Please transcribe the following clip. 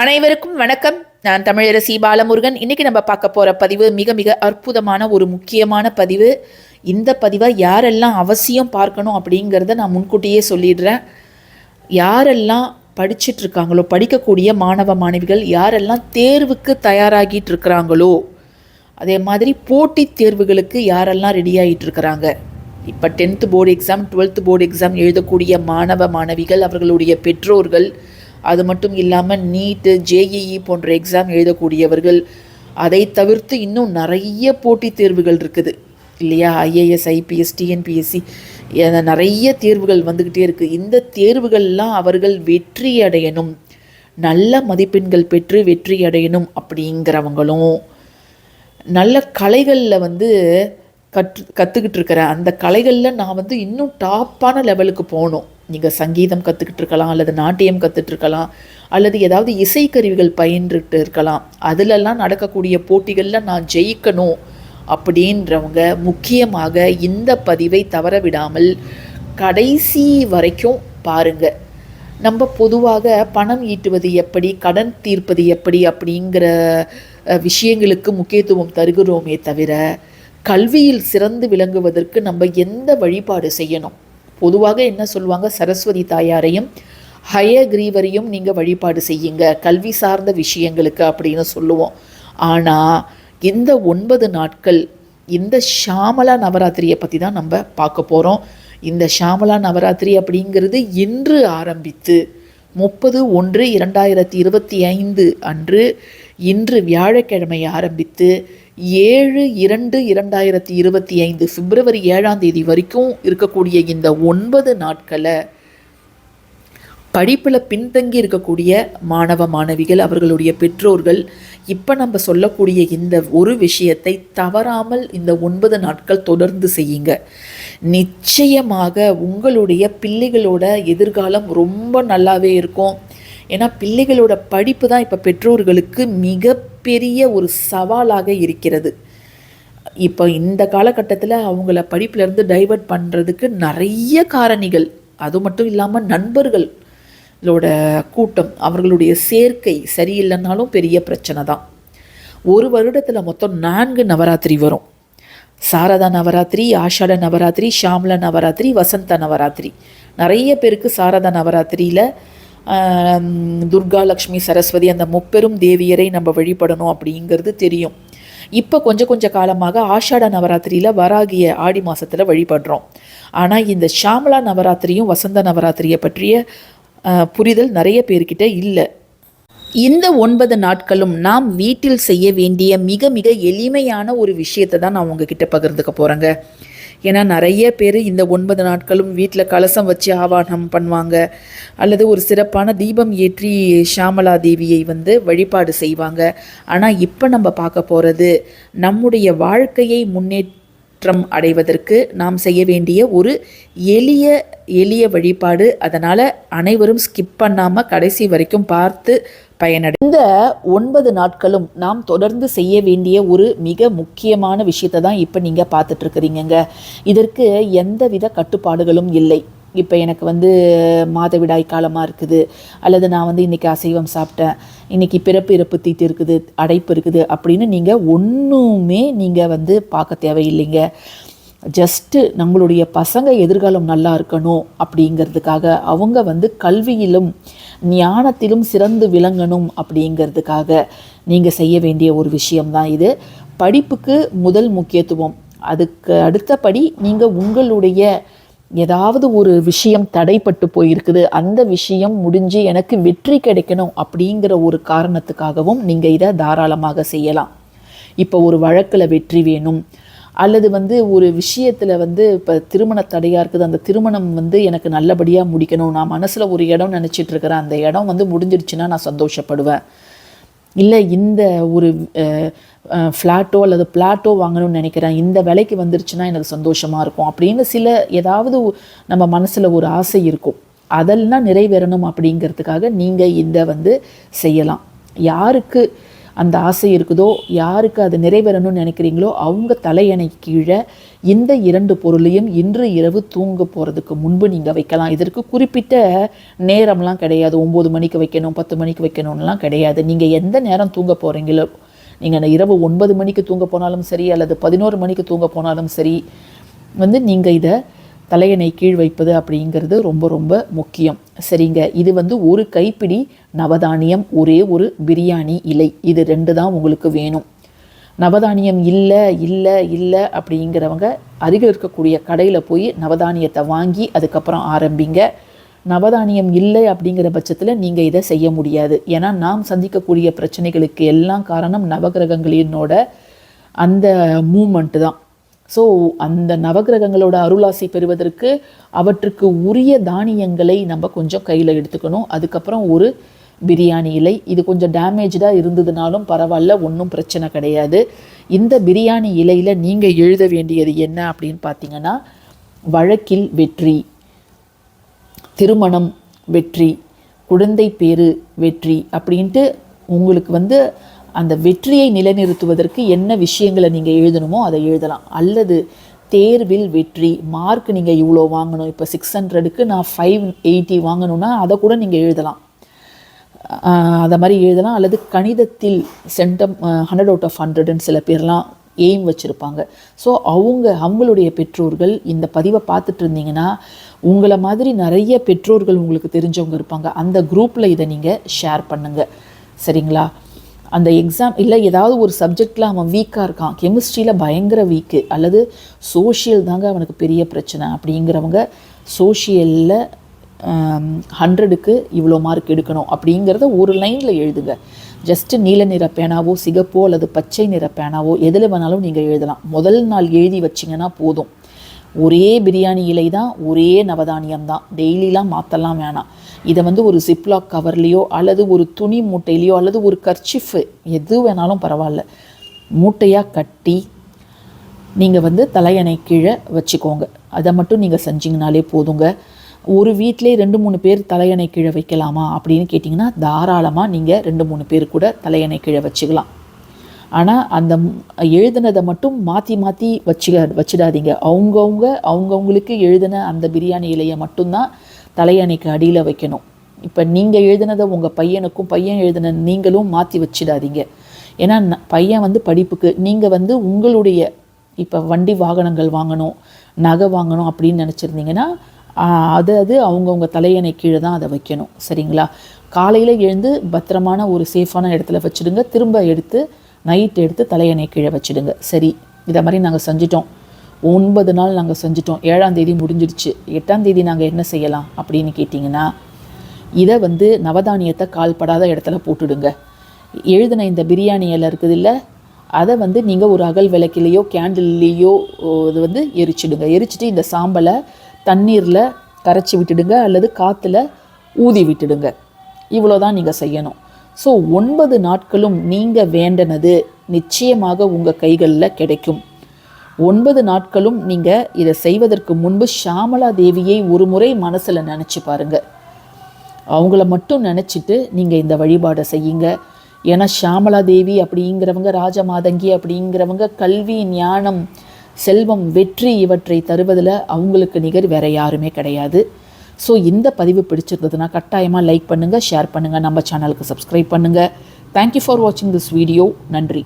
அனைவருக்கும் வணக்கம். நான் தமிழரசி பாலமுருகன். இன்னைக்கு நம்ம பார்க்க போகிற பதிவு மிக மிக அற்புதமான ஒரு முக்கியமான பதிவு. இந்த பதிவை யாரெல்லாம் அவசியம் பார்க்கணும் அப்படிங்கிறத நான் முன்கூட்டியே சொல்லிடுறேன். யாரெல்லாம் படிச்சுட்டு இருக்காங்களோ படிக்கக்கூடிய மாணவ மாணவிகள் யாரெல்லாம் தேர்வுக்கு தயாராகிட்டு இருக்கிறாங்களோ அதே மாதிரி போட்டித் தேர்வுகளுக்கு யாரெல்லாம் ரெடி ஆகிட்டு இருக்கிறாங்க? இப்போ tenth board exam twelfth board exam எழுதக்கூடிய மாணவ மாணவிகள் அவர்களுடைய பெற்றோர்கள் அது மட்டும் இல்லாமல் நீட்டு ஜேஇஇ போன்ற எக்ஸாம் எழுதக்கூடியவர்கள் அதை தவிர்த்து இன்னும் நிறைய போட்டித் தேர்வுகள் இருக்குது. இல்லையா? ஐஏஎஸ் ஐபிஎஸ் டிஎன்பிஎஸ்சி நிறைய தேர்வுகள் வந்துக்கிட்டே இருக்குது இந்த தேர்வுகள்லாம் அவர்கள் வெற்றி அடையணும். நல்ல மதிப்பெண்கள் பெற்று வெற்றி அடையணும் அப்படிங்கிறவங்களும் நல்ல கலைகளில் வந்து கற்று கற்றுக்கிட்டு இருக்கிறேன் அந்த கலைகளில் நான் வந்து இன்னும் டாப்பான லெவலுக்கு போகணும். நீங்கள் சங்கீதம் கற்றுக்கிட்டு இருக்கலாம் அல்லது நாட்டியம் கற்றுட்ருக்கலாம் அல்லது ஏதாவது இசைக்கருவிகள் பயின்றுட்டு இருக்கலாம். அதிலெல்லாம் நடக்கக்கூடிய போட்டிகளில் நான் ஜெயிக்கணும் அப்படின்றவங்க முக்கியமாக இந்த பதிவை தவற விடாமல் கடைசி வரைக்கும் பாருங்கள் நம்ம பொதுவாக பணம் ஈட்டுவது எப்படி கடன் தீர்ப்பது எப்படி அப்படிங்கிற விஷயங்களுக்கு முக்கியத்துவம் தருகிறோமே தவிர கல்வியில் சிறந்து விளங்குவதற்கு நம்ம எந்த வழிபாடு செய்யணும்? பொதுவாக என்ன சொல்லுவாங்க? சரஸ்வதி தாயாரையும் ஹயக்ரீவரையும் நீங்கள் வழிபாடு செய்யுங்க. கல்வி சார்ந்த விஷயங்களுக்கு அப்படின்னு சொல்லுவோம். ஆனால் இந்த ஒன்பது நாட்கள் இந்த ஷாமலா நவராத்திரியை பற்றி தான் நம்ம பார்க்க போகிறோம் இந்த ஷாமலா நவராத்திரி அப்படிங்கிறது இன்று ஆரம்பித்து முப்பது ஒன்று இரண்டாயிரத்தி இருபத்தி ஐந்து அன்று இன்று வியாழக்கிழமை ஆரம்பித்து ஏழு இரண்டு இரண்டாயிரத்தி இருபத்தி ஐந்து பிப்ரவரி ஏழாம் தேதி வரைக்கும் இருக்கக்கூடிய இந்த ஒன்பது நாட்களை படிப்பில் பின்தங்கி இருக்கக்கூடிய மாணவ மாணவிகள் அவர்களுடைய பெற்றோர்கள் இப்போ நம்ம சொல்லக்கூடிய இந்த ஒரு விஷயத்தை தவறாமல் இந்த ஒன்பது நாட்கள் தொடர்ந்து செய்யுங்க. நிச்சயமாக உங்களுடைய பிள்ளைகளோட எதிர்காலம் ரொம்ப நல்லாவே இருக்கும். ஏன்னா பிள்ளைகளோட படிப்பு தான் இப்போ பெற்றோர்களுக்கு மிகப்பெரிய ஒரு சவாலாக இருக்கிறது. இப்போ இந்த காலகட்டத்தில் அவங்கள படிப்புலேருந்து டைவர்ட் பண்ணுறதுக்கு நிறைய காரணிகள். அது மட்டும் இல்லாமல் நண்பர்களோட கூட்டம் அவர்களுடைய சேர்க்கை சரியில்லைனாலும் பெரிய பிரச்சனை தான். ஒரு வருடத்தில் மொத்தம் நான்கு நவராத்திரி வரும். சாரதா நவராத்திரி ஆஷாட நவராத்திரி ஷாம்ல நவராத்திரி வசந்த நவராத்திரி. நிறைய பேருக்கு சாரதா நவராத்திரியில் துர்கா லக்ஷ்மி சரஸ்வதி அந்த முப்பெரும் தேவியரை நம்ம வழிபடணும் அப்படிங்கிறது தெரியும். இப்போ கொஞ்சம் கொஞ்சம் காலமாக ஆஷாட நவராத்திரியில் வராகிய ஆடி மாதத்தில் வழிபடுறோம். ஆனால் இந்த ஷாமலா நவராத்திரியும் வசந்த நவராத்திரியை பற்றிய புரிதல் நிறைய பேர்கிட்ட இல்லை. இந்த ஒன்பது நாட்களும் நாம் வீட்டில் செய்ய வேண்டிய மிக மிக எளிமையான ஒரு விஷயத்தை தான் நான் உங்ககிட்ட பகிர்ந்துக்க போகிறேங்க ஏன்னா நிறைய பேர் இந்த ஒன்பது நாட்களும் வீட்டில் கலசம் வச்சு ஆவாகனம் பண்ணுவாங்க. அல்லது ஒரு சிறப்பான தீபம் ஏற்றி ஷாமலா தேவியை வந்து வழிபாடு செய்வாங்க. ஆனால் இப்போ நம்ம பார்க்க போகிறது நம்முடைய வாழ்க்கையை முன்னேற்றம் அடைவதற்கு நாம் செய்ய வேண்டிய ஒரு எளிய எளிய வழிபாடு. அதனால் அனைவரும் ஸ்கிப் பண்ணாமல் கடைசி வரைக்கும் பார்த்து பயனடை. இந்த ஒன்பது நாட்களும் நாம் தொடர்ந்து செய்ய வேண்டிய ஒரு மிக முக்கியமான விஷயத்தை தான் இப்போ நீங்கள் பார்த்துட்ருக்குறீங்கங்க. இதற்கு எந்தவித கட்டுப்பாடுகளும் இல்லை. இப்போ எனக்கு வந்து மாதவிடாய் காலமாக இருக்குது. அல்லது நான் வந்து இன்றைக்கி அசைவம் சாப்பிட்டேன். இன்றைக்கி பிறப்பு இறப்பு தீட்டு இருக்குது அடைப்பு இருக்குது அப்படின்னு நீங்கள் ஒன்றுமே நீங்கள் வந்து பார்க்க தேவையில்லைங்க. ஜஸ்ட்டு நம்மளுடைய பசங்க எதிர்காலம் நல்லா இருக்கணும் அப்படிங்கிறதுக்காக அவங்க வந்து கல்வியிலும் ஞானத்திலும் சிறந்து விளங்கணும் அப்படிங்கிறதுக்காக நீங்கள் செய்ய வேண்டிய ஒரு விஷயம்தான் இது. படிப்புக்கு முதல் முக்கியத்துவம். அதுக்கு அடுத்தபடி நீங்கள் உங்களுடைய ஏதாவது ஒரு விஷயம் தடைப்பட்டு போயிருக்குது அந்த விஷயம் முடிஞ்சு எனக்கு வெற்றி கிடைக்கணும் அப்படிங்கிற ஒரு காரணத்துக்காகவும் நீங்கள் இதை தாராளமாக செய்யலாம். இப்போ ஒரு வழக்கில் வெற்றி வேணும் அல்லது வந்து ஒரு விஷயத்தில் வந்து இப்போ திருமண தடையாக இருக்குது அந்த திருமணம் வந்து எனக்கு நல்லபடியாக முடிக்கணும். நான் மனசில் ஒரு இடம் நினச்சிட்டு இருக்கிறேன். அந்த இடம் வந்து முடிஞ்சிருச்சுன்னா நான் சந்தோஷப்படுவேன். இல்லை இந்த ஒரு ஃப்ளாட்டோ அல்லது பிளாட்டோ வாங்கணும்னு நினைக்கிறேன். இந்த விலைக்கு வந்துருச்சுன்னா எனக்கு சந்தோஷமாக இருக்கும். அப்படின்னு சில ஏதாவது நம்ம மனசில் ஒரு ஆசை இருக்கும். அதெல்லாம் நிறைவேறணும் அப்படிங்கிறதுக்காக நீங்கள் இதை வந்து செய்யலாம். யாருக்கு அந்த ஆசை இருக்குதோ? யாருக்கு அது நிறைவேறணும்னு நினைக்கிறீங்களோ? அவங்க தலையணை கீழே இந்த இரண்டு பொருளையும் இன்று இரவு தூங்க போகிறதுக்கு முன்பு நீங்கள் வைக்கலாம். இதற்கு குறிப்பிட்ட நேரம்லாம் கிடையாது. ஒம்பது மணிக்கு வைக்கணும் பத்து மணிக்கு வைக்கணும்லாம் கிடையாது. நீங்கள் எந்த நேரம் தூங்க போகிறீங்களோ நீங்கள் அந்த இரவு ஒன்பது மணிக்கு தூங்க போனாலும் சரி அல்லது பதினோரு மணிக்கு தூங்க போனாலும் சரி வந்து நீங்கள் இதை தலையணை கீழ் வைப்பது அப்படிங்கிறது ரொம்ப ரொம்ப முக்கியம். சரிங்க. இது வந்து ஒரு கைப்பிடி நவதானியம் ஒரே ஒரு பிரியாணி இலை. இது ரெண்டு தான் உங்களுக்கு வேணும். நவதானியம் இல்லை இல்லை இல்லை அப்படிங்கிறவங்க அருகில் இருக்கக்கூடிய கடையில் போய் நவதானியத்தை வாங்கி அதுக்கப்புறம் ஆரம்பிங்க. நவதானியம் இல்லை அப்படிங்கிற பட்சத்தில் நீங்கள் இதை செய்ய முடியாது. ஏன்னா நாம் சந்திக்கக்கூடிய பிரச்சனைகளுக்கு எல்லாம் காரணம் நவகிரகங்களினோட அந்த மூமெண்ட்டு தான். ஸோ அந்த நவகிரகங்களோட அருளாசி பெறுவதற்கு அவற்றுக்கு உரிய தானியங்களை நம்ம கொஞ்சம் கையில் எடுத்துக்கணும். அதுக்கப்புறம் ஒரு பிரியாணி இலை. இது கொஞ்சம் டேமேஜாக இருந்ததுனாலும் பரவாயில்ல ஒன்றும் பிரச்சனை கிடையாது. இந்த பிரியாணி இலையில் நீங்கள் எழுத வேண்டியது என்ன அப்படின்னு பார்த்தீங்கன்னா வழக்கில் வெற்றி திருமணம் வெற்றி குழந்தை பேரு வெற்றி அப்படின்ட்டு உங்களுக்கு வந்து அந்த வெற்றியை நிலைநிறுத்துவதற்கு என்ன விஷயங்களை நீங்கள் எழுதணுமோ அதை எழுதலாம். அல்லது தேர்வில் வெற்றி மார்க் நீங்கள் இவ்வளோ வாங்கணும் இப்போ சிக்ஸ் ஹண்ட்ரடுக்கு நான் ஃபைவ் எயிட்டி வாங்கணும்னா அதை கூட நீங்கள் எழுதலாம். அதை மாதிரி எழுதலாம். அல்லது கணிதத்தில் சென்டம் ஹண்ட்ரட் அவுட் ஆஃப் ஹண்ட்ரடுன்னு சில பேர்லாம் எய்ம் வச்சுருப்பாங்க. ஸோ அவங்க அவங்களுடைய பெற்றோர்கள் இந்த பதிவை பார்த்துட்டு இருந்தீங்கன்னா உங்களை மாதிரி நிறைய பெற்றோர்கள் உங்களுக்கு தெரிஞ்சவங்க இருப்பாங்க. அந்த குரூப்பில் இதை நீங்கள் ஷேர் பண்ணுங்கள் சரிங்களா? அந்த எக்ஸாம் இல்லை ஏதாவது ஒரு சப்ஜெக்டில் அவன் வீக்காக இருக்கான். கெமிஸ்ட்ரியில் பயங்கர வீக்கு அல்லது சோஷியல் தாங்க அவனுக்கு பெரிய பிரச்சனை. அப்படிங்கிறவங்க சோஷியலில் ஹண்ட்ரடுக்கு இவ்வளோ மார்க் எடுக்கணும். அப்படிங்கிறத ஒரு லைனில் எழுதுங்க. ஜஸ்ட்டு நீல நிற பேனாவோ சிகப்போ அல்லது பச்சை நிற பேனாவோ எதில் வேணாலும் நீங்கள் எழுதலாம். முதல் நாள் எழுதி வச்சிங்கன்னா போதும். ஒரே பிரியாணி இலை தான் ஒரே நவதானியம் தான் டெய்லிலாம் மாற்றலாம் வேணாம். இதை வந்து ஒரு ஜிப்லாக் கவர்லேயோ அல்லது ஒரு துணி மூட்டையிலையோ அல்லது ஒரு கர்ச்சிஃபு எது வேணாலும் பரவாயில்ல. மூட்டையாக கட்டி நீங்கள் வந்து தலையணை கீழே வச்சுக்கோங்க. அதை மட்டும் நீங்கள் செஞ்சிங்கனாலே போதுங்க. ஒரு வீட்டிலே ரெண்டு மூணு பேர் தலையணை கீழே வைக்கலாமா அப்படின்னு கேட்டிங்கன்னா தாராளமாக நீங்கள் ரெண்டு மூணு பேர் கூட தலையணை கீழே வச்சுக்கலாம். ஆனால் அந்த எழுதுனதை மட்டும் மாற்றி மாற்றி வச்சு வச்சிடாதீங்க. அவங்கவுங்க அவங்கவுங்களுக்கு எழுதின அந்த பிரியாணி இலையை மட்டும்தான் தலையணைக்கு அடியில் வைக்கணும். இப்போ நீங்கள் எழுதினதை உங்கள் பையனுக்கும் பையன் எழுதின நீங்களும் மாற்றி வச்சிடாதீங்க. ஏன்னா பையன் வந்து படிப்புக்கு நீங்கள் வந்து உங்களுடைய இப்போ வண்டி வாகனங்கள் வாங்கணும் நகை வாங்கணும் அப்படின்னு நினச்சிருந்தீங்கன்னா அது அது அவங்கவுங்க தலையணை கீழே தான் அதை வைக்கணும். சரிங்களா? காலையில் எழுந்து பத்திரமான ஒரு சேஃபான இடத்துல வச்சுடுங்க. திரும்ப எடுத்து நைட் எடுத்து தலையணை கீழே வச்சுடுங்க. சரி இதை மாதிரி நாங்கள் செஞ்சிட்டோம். ஒன்பது நாள் நாங்கள் செஞ்சிட்டோம். ஏழாம் தேதி முடிஞ்சிடுச்சு. எட்டாம் தேதி நாங்கள் என்ன செய்யலாம் அப்படின்னு கேட்டிங்கன்னா இதை வந்து நவதானியத்தை கால்படாத இடத்துல போட்டுடுங்க. எழுதின இந்த பிரியாணி இலை இருக்குது இல்லை அதை வந்து நீங்கள் ஒரு அகல் விளக்கிலேயோ கேண்டில்லையோ இது வந்து எரிச்சிடுங்க. எரிச்சிட்டு இந்த சாம்பலை தண்ணீரில் கரைச்சி விட்டுடுங்க அல்லது காற்றுல ஊதி விட்டுடுங்க. இவ்வளோ தான் நீங்கள் செய்யணும். ஸோ ஒன்பது நாட்களும் நீங்கள் வேண்டனது நிச்சயமாக உங்கள் கைகளில் கிடைக்கும். ஒன்பது நாட்களும் நீங்கள் இதை செய்வதற்கு முன்பு ஷாமலா தேவியை ஒரு முறை மனசில் நினச்சி பாருங்கள் அவங்கள மட்டும் நினச்சிட்டு நீங்கள் இந்த வழிபாடை செய்யுங்க. ஏன்னா ஷாமலா தேவி அப்படிங்கிறவங்க ராஜமாதங்கி அப்படிங்கிறவங்க கல்வி ஞானம் செல்வம் வெற்றி இவற்றை தருவதில் அவங்களுக்கு நிகர் வேறு யாருமே கிடையாது. ஸோ இந்த பதிவு பிடிச்சிருந்ததுன்னா கட்டாயமாக லைக் பண்ணுங்கள் ஷேர் பண்ணுங்கள் நம்ம சேனலுக்கு சப்ஸ்கிரைப் பண்ணுங்கள் தேங்க்யூ ஃபார் வாட்சிங் திஸ் வீடியோ நன்றி.